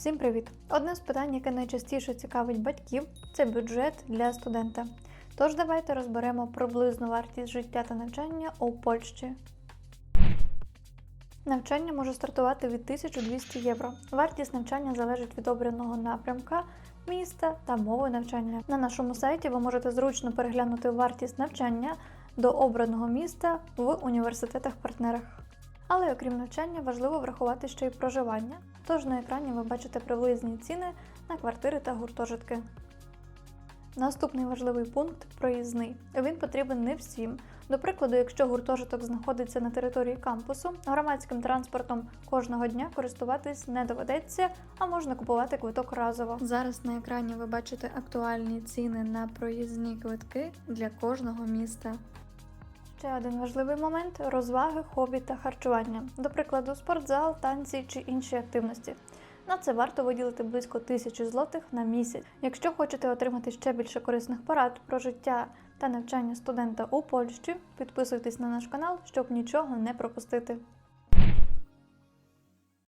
Всім привіт! Одне з питань, яке найчастіше цікавить батьків, це бюджет для студента. Тож давайте розберемо приблизну вартість життя та навчання у Польщі. Навчання може стартувати від 1200 євро. Вартість навчання залежить від обраного напрямка, міста та мови навчання. На нашому сайті ви можете зручно переглянути вартість навчання до обраного міста в університетах-партнерах. Але окрім навчання, важливо врахувати ще й проживання. Тож на екрані ви бачите приблизні ціни на квартири та гуртожитки. Наступний важливий пункт проїзний. Він потрібен не всім. До прикладу, якщо гуртожиток знаходиться на території кампусу, громадським транспортом кожного дня користуватись не доведеться, а можна купувати квиток разово. Зараз на екрані ви бачите актуальні ціни на проїзні квитки для кожного міста. Ще один важливий момент розваги, хобі та харчування. До прикладу, спортзал, танці чи інші активності. На це варто виділити близько тисячі злотих на місяць. Якщо хочете отримати ще більше корисних порад про життя та навчання студента у Польщі, підписуйтесь на наш канал, щоб нічого не пропустити.